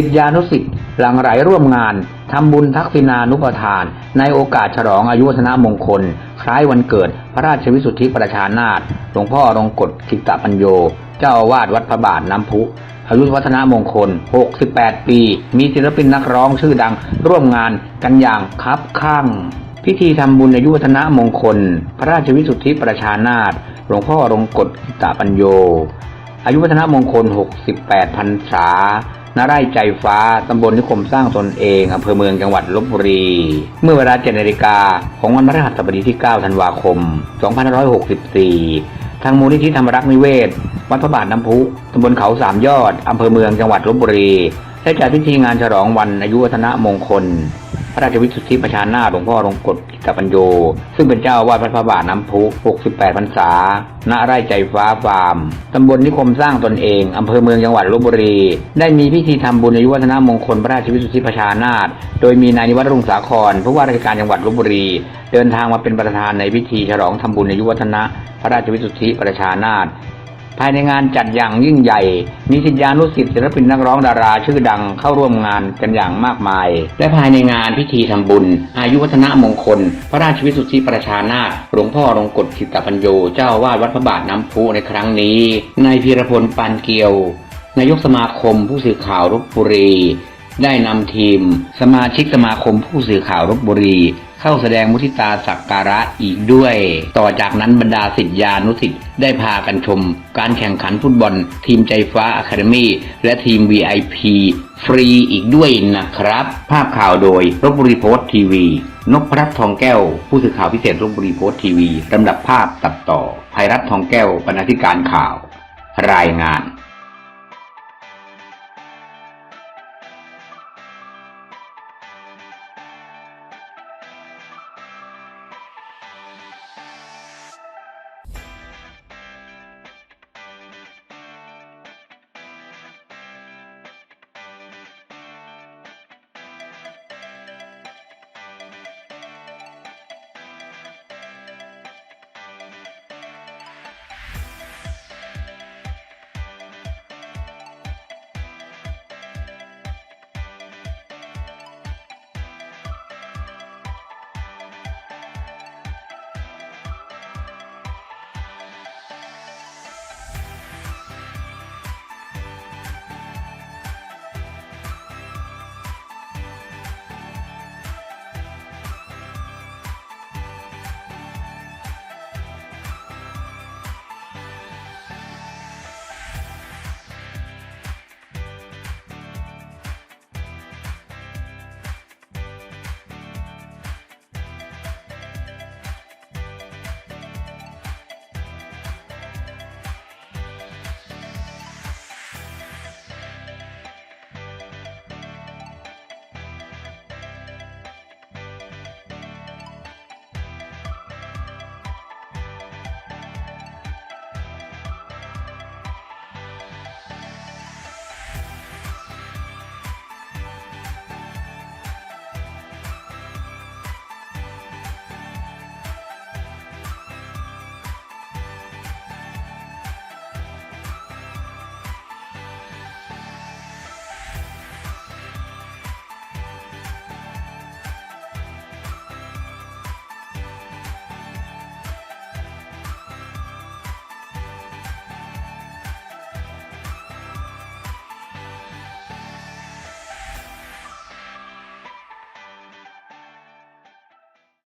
สิทธิานุสิทธิ์หลังไหลร่วมงานทำบุญทักษิณานุปทาน ในโอกาสฉลองอายุวัฒนมงคล คล้ายวันเกิดพระราชวิสุทธิประชานาถหลวงพ่อรงกฎกิตตปัญโย เจ้าอาวาสวัดพระบาทน้ำพุอายุวัฒนมงคล 68 ปี มีศิลปินนักร้องชื่อดังร่วมงานกันอย่างคับข้างพิธีทำบุญอายุวัฒนมงคล พระราชวิสุทธิประชานาถหลวงพ่อรงกฎกิตตปัญโยอายุวัฒนมงคล 68พรรษา ณไร่ใจฟ้า ตำบลนิคมสร้างตนเอง อำเภอเมืองจังหวัดลบบุรี เมื่อเวลา7นาฬิกาของวันพฤหัสบดีที่ 9 ธันวาคม 2564 ทางมูลนิธิธรรมรักษ์นิเวศ วัดพระบาทน้ำพุ ตำบลเขาสามยอด อำเภอเมืองจังหวัดลบบุรี ได้จัดพิธีงานฉลองวันอายุวัฒนมงคล พระราชวิสุทธิประชานาหลวงพ่อรงกฎกิตตปัญโย ซึ่งเป็นเจ้าวาดวัดพระบาทน้ำพุ 68 พรรษา ณ ไร่ใจฟ้าฟาร์ม ตำบลนิคมสร้างตนเอง อำเภอเมืองจังหวัดลบบุรี ได้มีพิธีทำบุญอายุวัฒนมงคลพระราชวิสุทธิประชานาถโดยมีนายนิวัฒนรุ่งสาครผู้ว่าราชการจังหวัดลบบุรี เดินทางมาเป็นประธานในพิธีฉลองทำบุญอายุวัฒนะพระราชวิสุทธิประชานาถ ภายในงานจัดอย่างยิ่งใหญ่ มีศิษยานุศิษย์ศิลปินนักร้องดาราชื่อดังเข้าร่วมงานกันอย่างมากมาย และภายในงานพิธีทำบุญ อายุวัฒนมงคล พระราชวิสุทธิประชานาถหลวงพ่อรงกฎขิตปัญโยเจ้าอาวาดวัดพระบาทน้ำพุในครั้งนี้นายพีรพลปานเกียวนายกสมาคมผู้สื่อข่าวรบบุรี ได้นำทีม สมาชิกสมาคมผู้สื่อข่าวรบบุรี เข้าแสดงมุทิตาสักการะอีกด้วย ต่อจากนั้นบรรดาสิทธิานุสิทธิ์ได้พากันชม การแข่งขันฟุตบอล ทีมใจฟ้าอะคาเดมีและทีม VIP ฟรีอีกด้วยนะครับ ภาพข่าวโดยรบบุรีโพสต์ทีวี นกพรัตน์ทองแก้ว ผู้สื่อข่าวพิเศษรบบุรีโพสต์ทีวีลำดับภาพตัดต่อภัยรัตน์ทองแก้วบรรณาธิการข่าว รายงาน